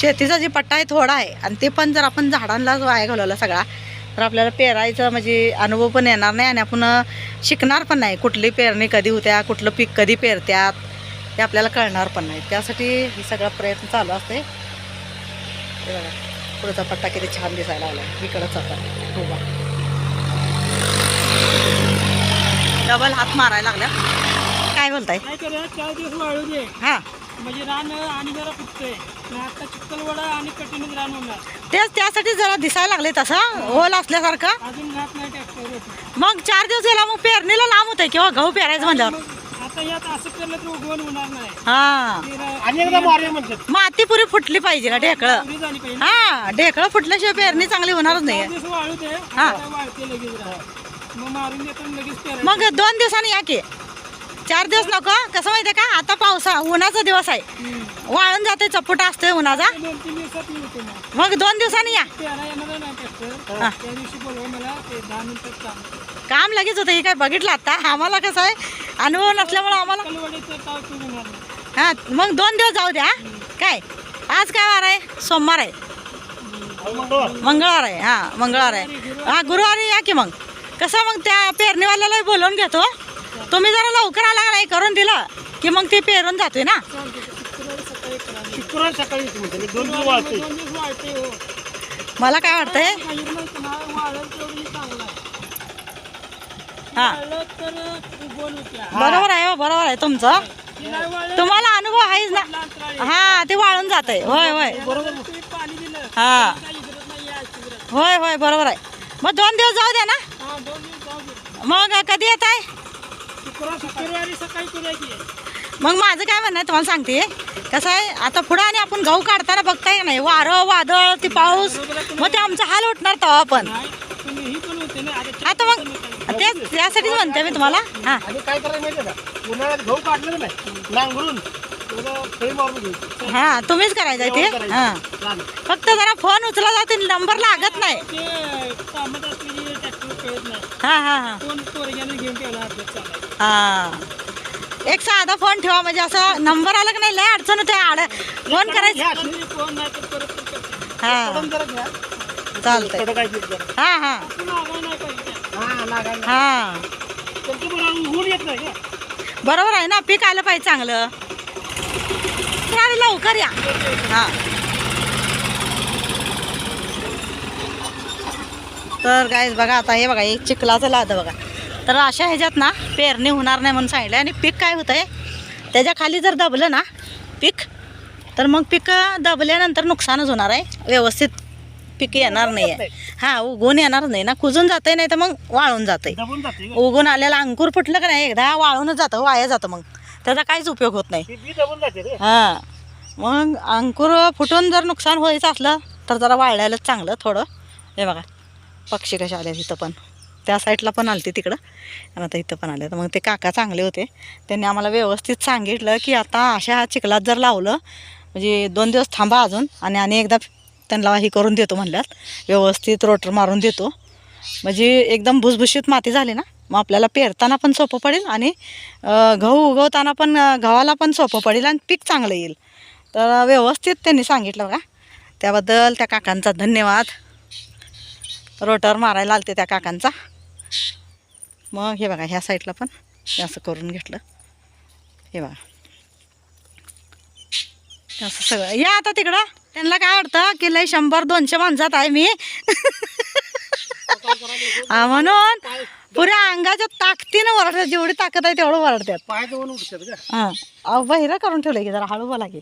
शेतीचा जे पट्टा आहे थोडा आहे. आणि ते पण जर आपण झाडांना वाया घालवला सगळा तर आपल्याला पेरायचा म्हणजे अनुभव पण येणार नाही आणि आपण शिकणार पण नाही. कुठली पेरणी कधी होत्या कुठलं पीक कधी पेरत्यात ते आपल्याला कळणार पण नाही. त्यासाठी हे सगळा प्रयत्न चालू असते. बघा पुढचा पट्टा किती छान दिसायला लागला. इकडंच आता. उभा. डबल हात मारायला लागल्या काय बोलताय? हां. म्हणजे रान आणि जरा फुटतंय. आता आणि कठीणच रान होणार. तेच त्यासाठी जरा दिसायला लागले तसं ओल असल्यासारखं? अजून राहत नाही ट्रॅक्टर मग चार दिवस गेला मग पेरणीला लांब होतंय किंवा गहू पेरायचं म्हणल्यावर? मग आता यात असं केलं तर उगवण होणार नाही. हा. ते रा- आणि एकदा मारूया म्हणतात. माती पुरी फुटली पाहिजे ना ढेकळं. पुरी झाली पाहिजे. हा ढेकळं फुटल्याशिवाय पेरणी चांगली होणारच नाही दिवस वाळू दे हा. आता वाळते लगेच राहा मग मारून देतो आणि लगेच पेरायचं. मग दोन दिवसांनी या की. चार दिवस नको. कसं माहितीये का? आता पावसा उन्हाचा दिवस आहे. वाळून जाते चपुटा असतोय उन्हाचा. मग दोन दिवसांनी या. काम लगेच होतं. हे काय बघितलं आता? आम्हाला कसं आहे? अनुभव नसल्यामुळे आम्हाला हां हा मग दोन दिवस जाऊ द्या काय? आज काय वार आहे? सोमवार आहे. मंगळवार आहे. हा मंगळवार आहे. हा गुरुवारी या की मग? कसं मग त्या पेरणीवाल्याला बोलवून घेतो. तुम्ही जरा लवकर आला का नाही? करून दिलं की मग ते पेरून जातोय ना. शुक्रवारी सकाळी येतो म्हणते. दोन दिवस वाळते हो. मला काय वाटतंय? आहे. हा. बरोबर आहे हो, बरोबर आहे तुमचं. तुम्हाला अनुभव आहेच ना. हा ते वाळून जातंय. होय होय. बरोबर. तुम्ही पाणी दिलं हा. होय होय बरोबर आहे. मग दोन दिवस जाऊ द्या ना. हा दोन दिवस जाऊ दे मग कधी येत आहे शुक्रवार सकाळी मग माझं काय म्हणणं आहे तुम्हाला सांगते. कसं आहे आता पुढं आणि आपण गहू काढताना बघताय का नाही? वारं वादळ ते पाऊस मग ते आमचा हाल उठणार तेव्हा आपण. ही आता मग तेच त्यासाठीच म्हणते मी तुम्हाला. हां. आणि काय करायचं माहिती आहे का? उन्हाळ्यात गहू काढलं का नाही. नांगरून थोडं फळी मारून घ्यायची. हां तुम्हीच करायचं आहे ते? हां. फक्त जरा फोन उचला जाते नंबर लागत नाही. हां हां हां. कोण पोरग्याने घेऊन ठेवला चालायचं. हां. एक साधा फोन ठेवा म्हणजे असं नंबर आला की नाही लय अडचण होते आड फोन करायचं घ्या, तरी फोन नाही तर परत तर करते. हां पण जरा घ्या. चालतंय. थोडं काय दिलं जरा. हां हां. पण लागायला नाही पाहिजे. हा लागायला हां. तुमचं बरं ऊन येत नाही का बरोबर आहे ना पीक आलं पाहिजे चांगलं. तर लवकर या. हां. तर काय बघा आता हे बघा एक चिखलाचं लाद बघा. तर अशा ह्याच्यात ना पेरणी होणार नाही म्हणून सांगितलं आणि पीक काय होतं आहे त्याच्याखाली जर दबलं ना पीक तर मग पीक दबल्यानंतर नुकसानच होणार आहे. व्यवस्थित पीक येणार नाही आहे हां उगवून येणार नाही ना. कुजून जातंय नाही तर मग वाळून जाते? उगून आलेला अंकुर फुटलं का नाही एकदा वाळूनच जातं वाया जातं मग. त्याचा काहीच उपयोग होत नाही. जाते हां. मग अंकुर फुटून जर नुकसान व्हायचं असलं तर जरा वाळल्यालाच चांगलं थोडं. हे बघा. पक्षी कशा आले तिथं पण. त्या साईडला पण आलती तिकडं. आणि आता इथं पण आले तर मग ते काका चांगले होते. त्यांनी आम्हाला व्यवस्थित सांगितलं की आता अशा चिखलात जर लावलं म्हणजे दोन दिवस थांबा अजून आणि आणि एकदा त्यांना हे करून देतो म्हणल्यात. व्यवस्थित रोटर मारून देतो. म्हणजे एकदम भुसभुशीत माती झाली ना मग आपल्याला पेरताना पण सोपं पडेल आणि गहू उगवताना पण गव्हाला पण सोपं पडेल आणि पीक चांगलं येईल. तर व्यवस्थित त्यांनी सांगितलं बघा. त्याबद्दल त्या काकांचा धन्यवाद. रोटर मारायला आलते त्या काकांचा. मग हे बघा ह्या साईडला पण हे असं करून घेतलं. हे बघा. असं सगळं. या आता तिकडं. त्यांना काय वाटतं की लय शंभर दोनशे माणसात आहे मी? हा, म्हणून पुऱ्या अंगाच्या ताकदीनं वरडतात. जेवढी ताकद आहे तेवढं वरडतात. हां. बहिरा करून ठेवलं की जरा हळू बोला की.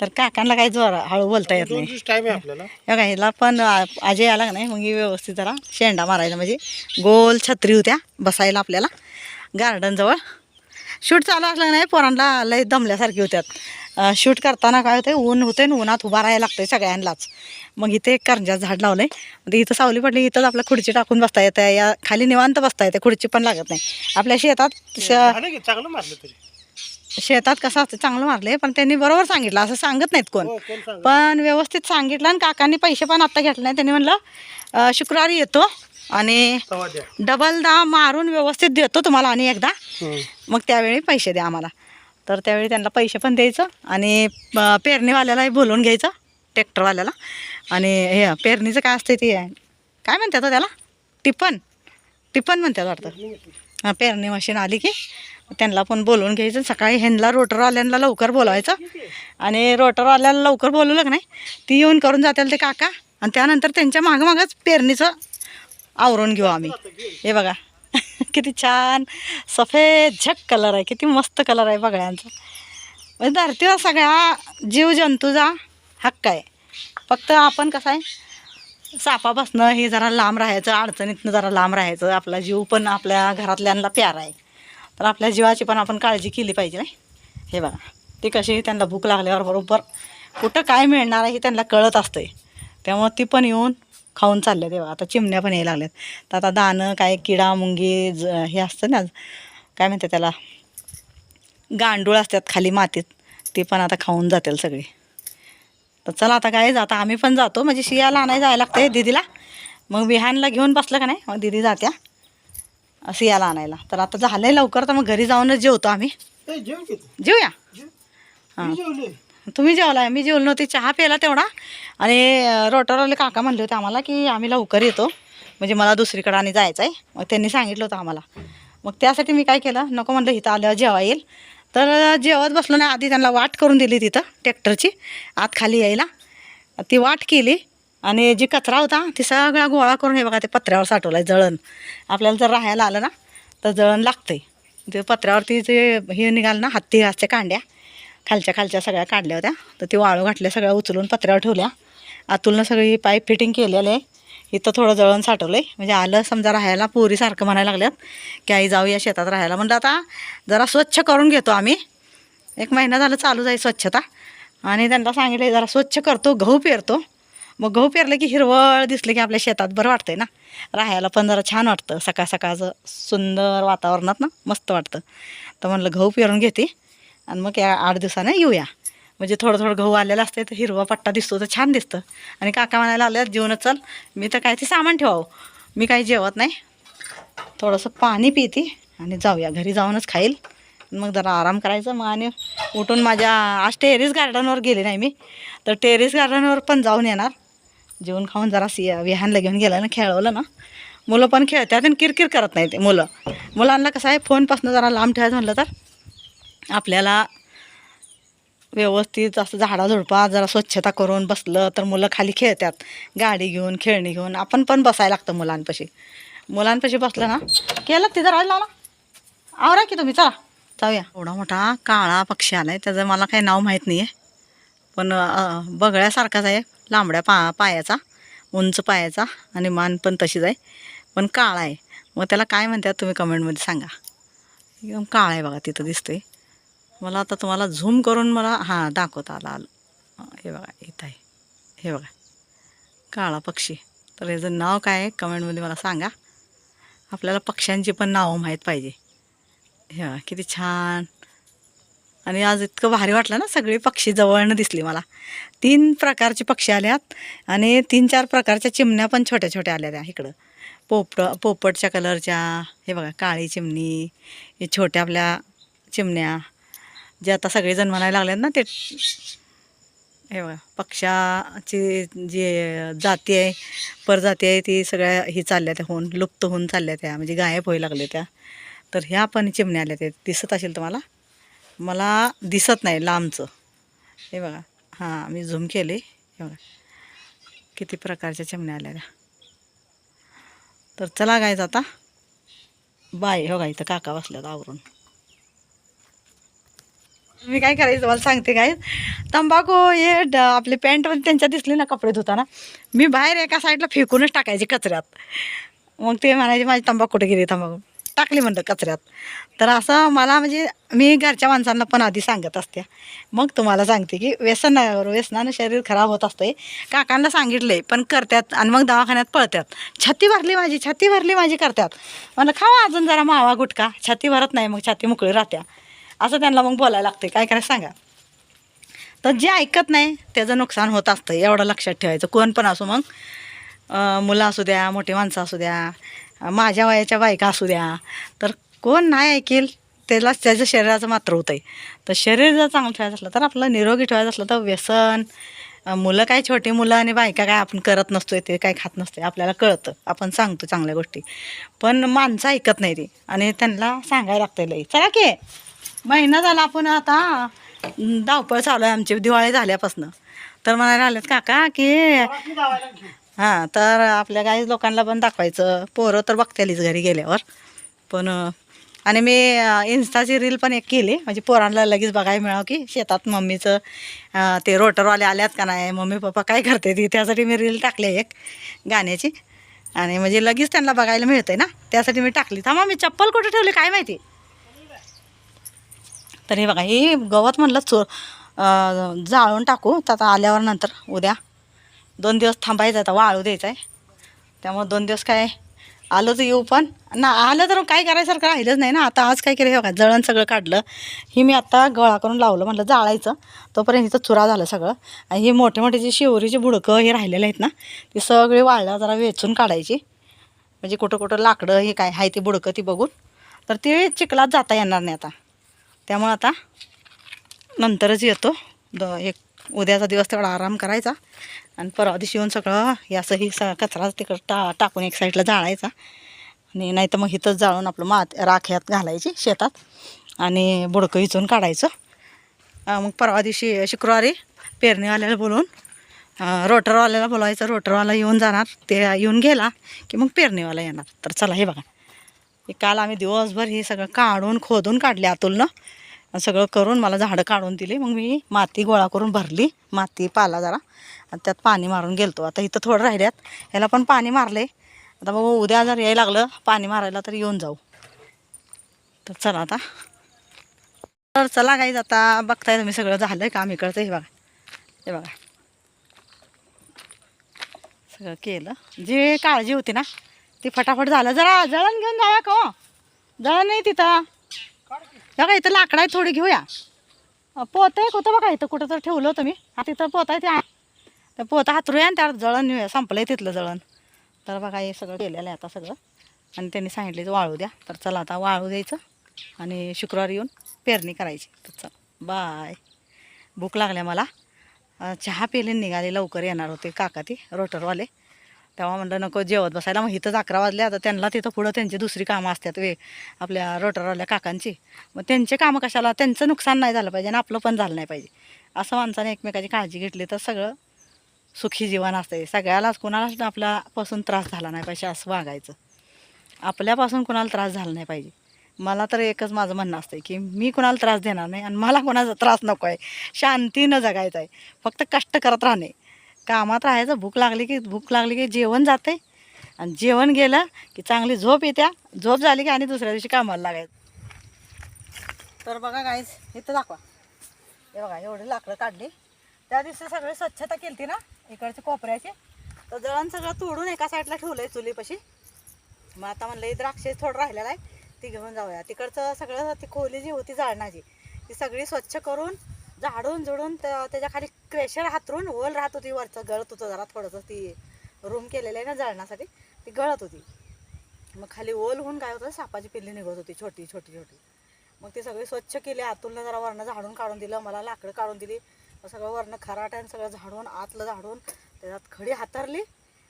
तर काकांना काही जोर हळू बोलता येत नाही. आहे ह्याला पण आ- अजय आला का नाही मग ही व्यवस्थित जरा शेंडा मारायचा म्हणजे गोल छत्री होत्या बसायला आपल्याला गार्डनजवळ शूट चालू असलं नाही पोरांना लय दमल्यासारखी होत्यात. शूट करताना काय होतं ऊन होते आणि उन्हात उभा राहायला लागतंय सगळ्यांनाच. मग इथे एक करंजा झाड लावलंय. मग इथं सावली पडली इथंच आपल्या खुर्ची टाकून बसता येतं या खाली निवांत बसता येते खुर्ची पण लागत नाही. आपल्या शेतात शेतात कसं असतं चांगलं मारले पण त्यांनी बरोबर सांगितलं असं सांगत नाहीत कोण. हो पण व्यवस्थित सांगितलं आणि काकांनी पैसे पण आत्ता घेतले नाही. त्यांनी म्हणलं शुक्रवारी येतो आणि तवा द्या डबल दा मारून व्यवस्थित देतो तुम्हाला आणि एकदा. मग त्यावेळी पैसे द्या आम्हाला. तर त्यावेळी त्यांना पैसे पण द्यायचं आणि पेरणीवाल्यालाही बोलवून घ्यायचं ट्रॅक्टरवाल्याला. आणि हे पेरणीचं काय असतं ते काय म्हणतात हो त्याला? टिपन. टिपन म्हणतात वाटतं. हां पेरणी मशीन आली की त्यांना पण बोलवून घ्यायचं. सकाळी ह्यांना रोटरवाल्यांना लवकर बोलवायचं. आणि रोटरवाल्याला लवकर बोलवलं की नाही ती येऊन करून जातील ते काका. आणि त्यानंतर त्यांच्या मागं मागंच पेरणीचं आवरून घेऊ आम्ही. हे बघा. किती छान सफेद झक कलर आहे. किती मस्त कलर आहे बघा म्हणजे धरतीवर सगळ्या जीवजंतूचा हक्क आहे. फक्त आपण कसं आहे सापापासनं हे जरा लांब राहायचं अडचणीतनं जरा लांब राहायचं. आपला जीव पण आपल्या घरातल्यांना प्यारा आहे. तर आपल्या जीवाची पण आपण काळजी केली पाहिजे नाही. हे बघा. ती कशी त्यांना भूक लागल्यावर बरोबर कुठं काय मिळणार आहे हे त्यांना कळत असतंय. त्यामुळं ती पण येऊन खाऊन चालले तेव्हा आता चिमण्या पण यायला लागल्यात. तर आता दाणं काय किडा मुंगी ज हे असतं ना काय म्हणते त्याला? गांडूळ असतात खाली मातीत. ते पण आता खाऊन जातील सगळे. तर चला आता काय जाता आम्ही पण जातो. म्हणजे शियाला आणायला जायला लागतं दीदीला. मग विहानला घेऊन बसलं का नाही? मग दिदी जात्या. सियाला आणायला. तर आता झालं आहे लवकर तर मग घरी जाऊनच जेवतो आम्ही. ए, जेवण की तू. जेऊया? जेव. हां जेवले. तुम्ही जेवलाय मी जेवलो नव्हती चहा प्यायला तेवढा. आणि रोटरवाले काका म्हणले होते आम्हाला की आम्ही लवकर येतो. म्हणजे मला दुसरीकडं आणि जायचं आहे मग त्यांनी सांगितलं होतं आम्हाला. मग त्यासाठी मी काय केलं नको म्हणलं इथं आल्यावर जेवा येईल. तर जेवत बसलो नाही आधी त्यांना वाट करून दिली तिथं ट्रॅक्टरची. आत खाली यायला. ती वाट केली. आणि जी कचरा होता ती सगळा गोळा करून हे बघा ते पत्र्यावर साठवला आहे जळण. आपल्याला जर राहायला आलं ना तर जळण लागतंय. ते पत्र्यावरती जे हे निघालं ना हत्ती घासच्या कांड्या खालच्या खालच्या सगळ्या काढल्या होत्या तर ती वाळू घातल्या सगळ्या उचलून पत्र्यावर ठेवल्या. आतूलनं सगळी पाईप फिटिंग केलेलं आहे. इथं थोडं जळण साठवलं आहे म्हणजे आलं समजा राहायला पोरीसारखं म्हणायला लागल्यात की आई जाऊया शेतात राहायला. म्हणलं आता जरा स्वच्छ करून घेतो आम्ही. एक महिना झालं चालू जाईल स्वच्छता. आणि त्यांना सांगितलं जरा स्वच्छ करतो गहू पेरतो. मग गहू पेरलं की हिरवळ दिसलं की आपल्या शेतात बरं वाटतंय ना. राहायला पण जरा छान वाटतं. सकाळ सकाळचं सुंदर वातावरणात ना मस्त वाटतं. तर म्हणलं गहू पेरून घेते आणि मग या आठ दिवसानं येऊया. म्हणजे थोडं थोडं गहू आलेलं असते तर हिरवा पट्टा दिसतो तर छान दिसतं. आणि काका म्हणायला आल्या जेवणच चल मी तर काय ते सामान ठेवावं. मी काही जेवत नाही. थोडंसं पाणी पिते आणि जाऊया. घरी जाऊनच खाईल. मग जरा आराम करायचं. मग आणि उठून माझ्या आज टेरेस गार्डनवर गेले नाही मी. तर टेरेस गार्डनवर पण जाऊन येणार. जेवण खाऊन जरा सी विहानला घेऊन गेलं ना खेळवलं ना. मुलं पण खेळतात आणि किरकिर करत नाही ते मुलं. मुलांना कसं आहे फोनपासून जरा लांब ठेवायचं म्हटलं तर आपल्याला व्यवस्थित असं झाडाझुडपा जरा स्वच्छता करून बसलं तर मुलं खाली खेळतात. गाडी घेऊन खेळणी घेऊन आपण पण बसायला लागतं मुलांपाशी. मुलांपाशी बसलं ना केलं तिथं राहिलं ना आवरा की तुम्ही चला. जाऊया. एवढा मोठा काळा पक्षी आला आहे त्याचं मला काही नाव माहीत नाही आहे पण अं, आहे. लांबड्या पा पायाचा उंच पायाचा आणि मान पण तशीच आहे. पण काळा आहे. मग त्याला काय म्हणतात तुम्ही कमेंटमध्ये सांगा. एकदम काळा आहे बघा तिथं दिसतोय. मला आता तुम्हाला झूम करून मला हां दाखवता आला. आलं हे बघा इथं आहे. हे बघा. काळा पक्षी. तर याचं नाव काय आहे कमेंटमध्ये मला सांगा. आपल्याला पक्ष्यांची पण नावं माहीत पाहिजे. हे किती छान. आणि आज इतकं भारी वाटलं ना सगळे पक्षी जवळनं दिसली मला. तीन प्रकारचे पक्षी आल्यात आणि तीन चार प्रकारच्या चिमण्या पण छोट्या छोट्या आल्या त्या इकडं. पोपट पोपटच्या कलरच्या हे बघा काळी चिमणी हे छोट्या आपल्या चिमण्या जे आता सगळेजण म्हणायला लागलेत ना ते. हे बघा पक्षाची जी जाती आहे परजाती आहे ती सगळ्या ही चालल्या त्या होऊन लुप्त होऊन चालल्या त्या म्हणजे गायब व्हायला लागल्या त्या. तर ह्या पण चिमण्या आल्या त्या दिसत असेल तुम्हाला? मला दिसत नाही लांबचं. हे बघा. हां मी झूम केले. हे बघा. किती प्रकारच्या चिमण्या आल्या तर चला गायचं आता. बाय. हो गाय इथं काका बसल्यात आवरून. मी काय करायचं मला सांगते काय तंबाखू हे ड आपले पॅन्टमध्ये त्यांच्या दिसले ना कपडे धुताना. मी बाहेर एका साईडला फेकूनच टाकायचे कचऱ्यात. मग ते म्हणायचे माझी तंबाखू कुठे गेली? तंबाखू. टाकली म्हणलं कचऱ्यात. तर असं मला म्हणजे मी घरच्या माणसांना पण आधी सांगत असते. मग तुम्हाला सांगते की व्यसन व्यसनानं शरीर खराब होत असतंय. काकांना सांगितलं आहे पण करतात आणि मग दवाखान्यात पळतात. छाती भरली माझी छाती भरली माझी करतात. म्हणलं खावा अजून जरा मावा गुटखा. छाती भरत नाही मग छाती मोकळी राहत्या. असं त्यांना मग बोलायला लागते काय करायचं सांगा? तर जे ऐकत नाही त्याचं नुकसान होत असतं एवढं लक्षात ठेवायचं. कोण पण असो मग. मुलं असू द्या मोठी माणसं असू द्या. माझ्या वयाच्या बायका असू द्या. तर कोण नाही ऐकेल त्याला त्याचं शरीराचं मात्र होतं आहे तर शरीर जर चांगलं ठेवायचं असलं तर आपलं निरोगी ठेवायचं असलं तर व्यसन मुलं काय छोटी मुलं आणि बायका काय आपण करत नसतोय ते काय खात नसतोय आपल्याला कळतं. आपण सांगतो चांगल्या गोष्टी. पण माणसं ऐकत नाही ती. आणि त्यांना सांगायला लागतं लई. चला की महिना झाला आपण आता धावपळ चालू आहे आमची. दिवाळी झाल्यापासनं. तर म्हणायला आलेत काका की हां तर आपल्या काही लोकांना पण दाखवायचं. पोरं तर बघतेलीच घरी गेल्यावर. पण आणि मी इन्स्टाची रील पण एक केली. म्हणजे पोरांना लगेच बघायला मिळावं की शेतात मम्मीचं ते रोटरवाले आल्यात का नाही? मम्मी पप्पा काय करते ती त्यासाठी मी रील टाकली एक गाण्याची. आणि म्हणजे लगेच त्यांना बघायला मिळतंय ना? त्यासाठी मी टाकली. थांबा मी चप्पल कुठे ठेवली? काय माहिती? तर हे बघा हे गवत म्हणलं चो जाळून टाकू. तर आता आल्यावर नंतर उद्या. दोन दिवस थांबायचं आता वाळू द्यायचं आहे. त्यामुळं दोन दिवस काय आलं तर येऊ पण. ना आलं तर काय करायसारखं राहिलंच नाही ना. आता आज काय केलं हे बघा जळण सगळं काढलं. ही मी आत्ता गळा करून लावलं म्हटलं जाळायचं. तोपर्यंत इथं चुरा झालं सगळं. आणि ही मोठे मोठे जी शिवरीची बुडकं हे राहिलेले आहेत ना ती सगळी वाळलं जरा वेचून काढायची. म्हणजे कुठं कुठं लाकडं हे काय आहे ती बुडकं ती बघून. तर ते चिखलात जाता येणार नाही आता. त्यामुळं आता नंतरच येतो. द एक उद्याचा दिवस तेवढा आराम करायचा. आणि परवा दिवशी येऊन सगळं हे असं ही स कचरा तिकडं टा टाकून एक साईडला जाळायचा. आणि नाही तर मग इथंच जाळून आपलं मात राख्यात घालायची शेतात आणि बुडकं इचून काढायचं. मग परवा दिवशी शुक्रवारी पेरणीवाल्याला बोलवून रोटरवाल्याला बोलवायचं. रोटरवाला येऊन जाणार. ते येऊन गेला की मग पेरणीवाला येणार. तर चला हे बघा. हे काल आम्ही दिवसभर हे सगळं काढून खोदून काढले अतुलनं सगळं करून मला झाडं काढून दिली. मग मी माती गोळा करून भरली. माती पाला जरा. आणि त्यात पाणी मारून गेलतो. आता इथं थोडं राहिल्यात. ह्याला पण पाणी मारले. आता बघू उद्या जर यायला लागलं पाणी मारायला तर येऊन जाऊ. तर चला आता. तर चला काही आता बघताय तुम्ही सगळं झालं आहे काम इकडचं. हे बघा. हे बघा. सगळं केलं. जी काळजी होती ना ती फटाफट झालं. जरा जळण घेऊन जाऊया का हो? जळण नाही तिथं. बघा इथं लाकडं आहे थोडी घेऊया. पोतं एक होतं बघा इथं कुठं तर ठेवलं होतं मी. आता तिथं पोतं आहे ते पोतं हातरूया आणि त्यावर जळण नेऊया. संपलं आहे तिथलं जळण. तर बघा हे सगळं केलेलं आहे आता सगळं. आणि त्यांनी सांगितले वाळू द्या. तर चला आता वाळू द्यायचं आणि शुक्रवारी येऊन पेरणी करायची. तर चल. बाय. भूक लागल्या मला. चहा पेले निघाले लवकर येणार होते काका ती रोटरवाले. तेव्हा म्हणलं नको जेवत बसायला. मग इथंच अकरा वाजले आता त्यांना तिथं पुढं त्यांची दुसरी कामं असतात वे आपल्या रोटरवाल्या काकांची. मग त्यांचे कामं कशाला? त्यांचं नुकसान नाही झालं पाहिजे आणि आपलं पण झालं नाही पाहिजे. असं माणसाने एकमेकाची काळजी घेतली तर सगळं सुखी जीवन असते सगळ्यालाच कुणालाच आपल्यापासून त्रास झाला नाही पाहिजे असं वागायचं. आपल्यापासून कुणाला त्रास झाला नाही पाहिजे. मला तर एकच माझं म्हणणं असतं की मी कुणाला त्रास देणार नाही आणि मला कोणाचा त्रास नको आहे शांतीनं जगायचं आहे फक्त कष्ट करत राहणे. कामात राहायचं. भूक लागली की भूक लागली की जेवण जाते आणि जेवण गेलं की चांगली झोप येत्या. झोप झाली की आणि दुसऱ्या दिवशी कामाला लागायचं. तर बघा काहीच इथं दाखवा. हे बघा एवढी लाकडं काढली. त्या दिवशी सगळी स्वच्छता केली ना इकडची कोपऱ्याची. तर जळण सगळं तोडून एका साईडला ठेवलं आहे चुलीपाशी. मग आता म्हणलं हे द्राक्ष थोडं राहिलेलं आहे ती घेऊन जाऊया. तिकडचं सगळं ती खोली जी होती जाळणाची ती सगळी स्वच्छ करून झाडून झुडून त्या- त्याच्याखाली क्रेशर हातरून ओल राहत होती वरचं गळत होतं जरा थोडंसं ती रूम केलेलं आहे ना जळण्यासाठी ती गळत होती. मग खाली ओल होऊन काय होतं सापाची पिल्ली निघत होती छोटी छोटी छोटी. मग ती सगळी स्वच्छ केली आतून जरा वरनं झाडून काढून दिलं मला लाकडं काढून दिली. मग सगळं वरनं आणि सगळं झाडून आतलं झाडून त्याच्यात खडी हातरली.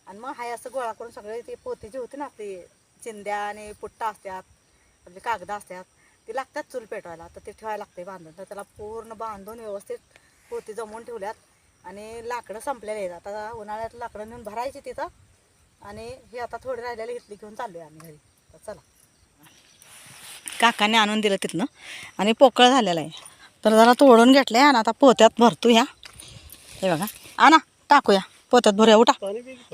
आणि मग हाय असं गोळा करून सगळे ते पोती जे होती ना आपली चिंद्या आणि पुट्टा असतात आपले कागदं असतात ती लागतात चूल पेटवायला. तर ते ठेवायला लागते बांधून. तर त्याला पूर्ण बांधून व्यवस्थित पोती जमवून ठेवल्यात. आणि लाकडं संपलेले आहेत. आता उन्हाळ्यात लाकडं नेऊन भरायची तिथं. आणि हे आता थोडी राहिलेली इथली घेऊन चाललोय आम्ही घरी. तर चला. काकाने आणून दिलं तिथनं. आणि पोकळ झालेलं आहे. तर जरा तोडून घेतलं आणि आता पोत्यात भरतो ह्या हे बघा. आणा टाकूया. पोत्यात भरूया. उठा.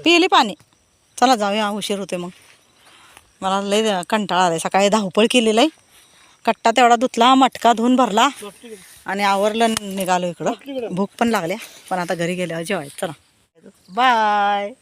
पिली पाणी. चला जाऊया. उशीर होते मग. मला लय कंटाळा आलाय. सकाळी धावपळ केलेलं आहे. कट्टा तेवढा धुतला मटका धुवून भरला. आणि आवरलं निघालो इकडं. भूक पण लागल्या पण आता घरी गेल्यावर जेवायचं चला बाय.